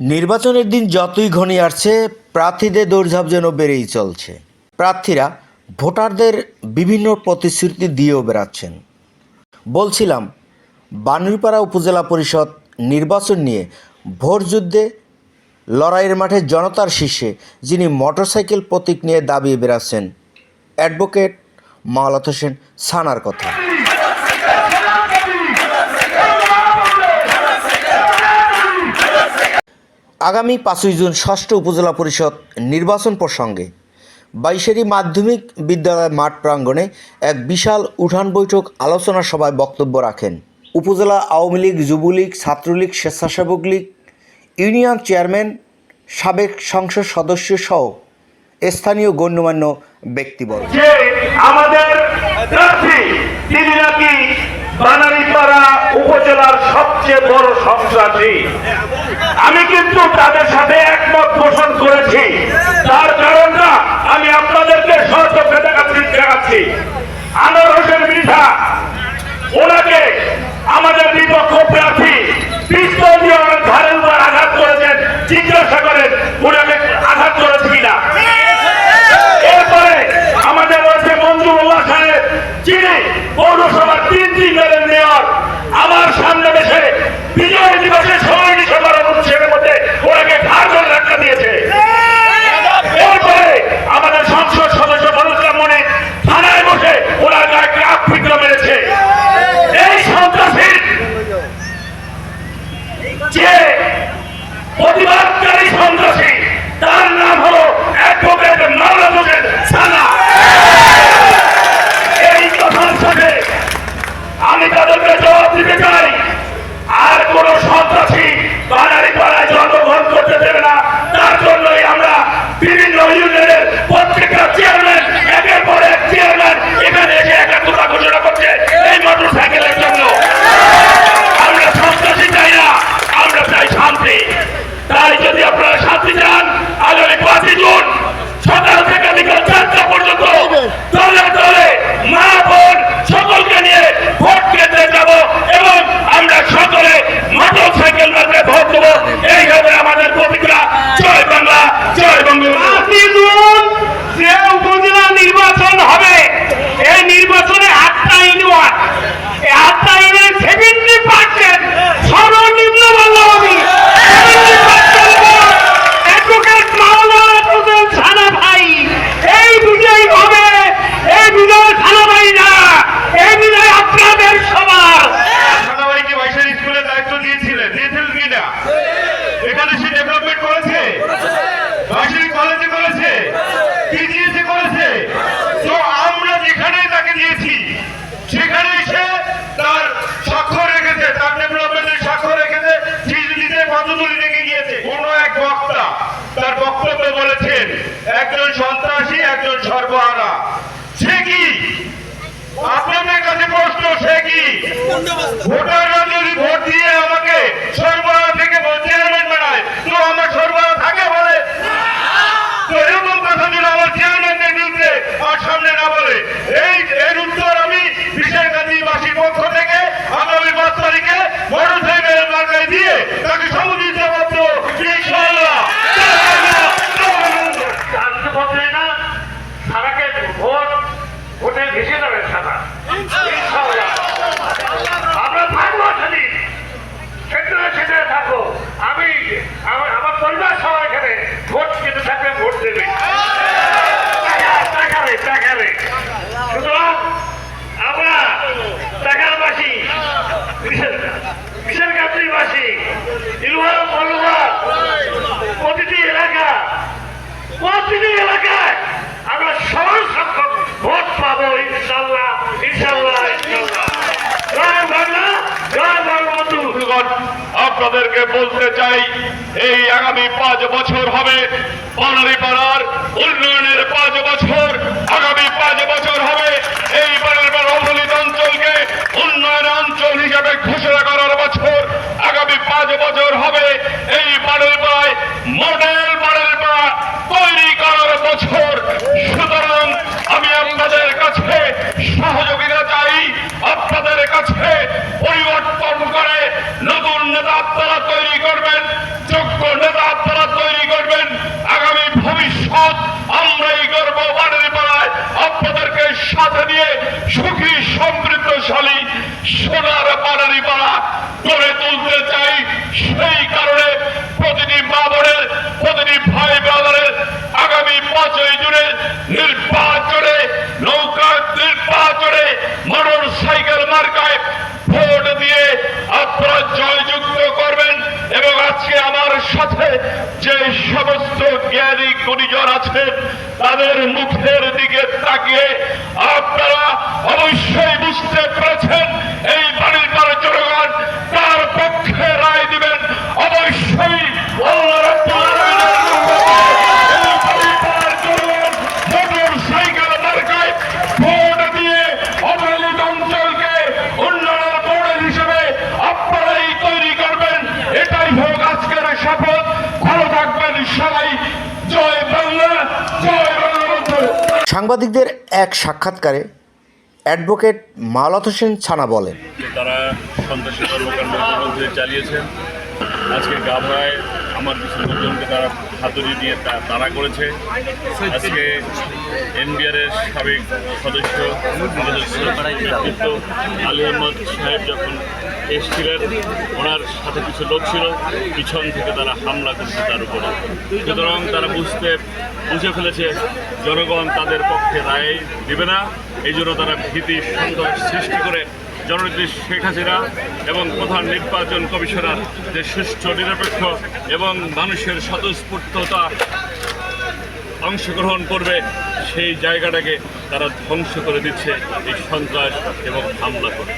নির্বাচনের দিন যতই ঘনিয়ে আসছে, প্রার্থীদের দৌড়ঝাঁপ যেন বেড়েই চলছে। প্রার্থীরা ভোটারদের বিভিন্ন প্রতিশ্রুতি দিয়েও বেড়াচ্ছেন। বলছিলাম বানুরপাড়া উপজেলা পরিষদ নির্বাচন নিয়ে ভোটযুদ্ধে লড়াইয়ের মাঠে জনতার শীর্ষে যিনি মোটরসাইকেল প্রতীক নিয়ে দাবি বেড়াচ্ছেন, অ্যাডভোকেট মাওলাত হোসেন সানার কথা। আগামী পাঁচই জুন ষষ্ঠ উপজেলা পরিষদ নির্বাচন প্রসঙ্গে বাইশেরি মাধ্যমিক বিদ্যালয় মাঠ প্রাঙ্গণে এক বিশাল উঠান বৈঠক আলোচনা সভায় বক্তব্য রাখেন উপজেলা আওয়ামী লীগ, যুবলীগ, ছাত্রলীগ, স্বেচ্ছাসেবক লীগ, ইউনিয়ন চেয়ারম্যান, সাবেক সংসদ সদস্য সহ স্থানীয় গণ্যমান্য ব্যক্তিবর্গ। উপজেলার সবচেয়ে বড় আমি কিন্তু তাদের সাথে একমত পোষণ করেছি। তার কারণটা আমি আপনাদেরকে সহযোগ দেখাচ্ছি দেখাচ্ছি। ভোটাররা যদি ভোট দিয়ে আমাকে সর্ব আপনাদেরকে বলতে চাই, এই আগামী পাঁচ বছর হবে পাড়ার উন্নয়নের পাঁচ বছর। আগামী পাঁচ বছর হবে এই বাড়ির অবহেলিত অঞ্চলকে উন্নয়ন অঞ্চল হিসেবে ঘোষণা সমৃদ্ধশালী সোনার পাড়ারি পাড়া গড়ে তুলতে চাই সেই কারণে তাদের মুখের দিকে তাকিয়ে আপনারা অবশ্যই বুঝতে পেরেছেন এই বাড়ির পর জনগণ তার পক্ষে রায় দিবেন অবশ্যই আল্লাহ রাব্বুল আলামিনের এই বাড়ির পর জনগণ মোটরসাইকেল মার্কায় ভোট দিয়ে অবহেলিত অঞ্চলকে উন্নয়নের মডেল হিসেবে আপনারাই তৈরি করবেন এটাই হোক আজকের শপথ ভালো থাকবেন সবাই জয় বাংলা জয় বঙ্গবন্ধু সাংবাদিকদের এক সাক্ষাৎকারে অ্যাডভোকেট মাওলাত হোসেন ছানা বলেন। তারা সন্ত্রাসী কর্মকাণ্ড চালিয়েছেন আজকে গাভরায় আমার কিছু লোকজনকে তারা হাতুড়ি দিয়ে তাড়া করেছে। আজকে এনবিআরের সাবেক সদস্য আলী আহমদ সাহেব যখন এসছিলেন, ওনার সাথে কিছু লোক ছিল, পিছন থেকে তারা হামলা করেছে তার উপরে। সুতরাং তারা বুঝতে, বুঝে ফেলেছে, জনগণ তাদের পক্ষে রায় দেবে না। এই জন্য তারা ভীতি সন্ত্রাস সৃষ্টি করে জননেত্রী শেখ হাসিনা এবং প্রধান নির্বাচন কমিশনার যে সুষ্ঠু নিরপেক্ষ এবং মানুষের স্বতঃস্ফূর্ততা অংশগ্রহণ করবে, সেই জায়গাটাকে তারা ধ্বংস করে দিচ্ছে এই সন্ত্রাস এবং হামলা করে।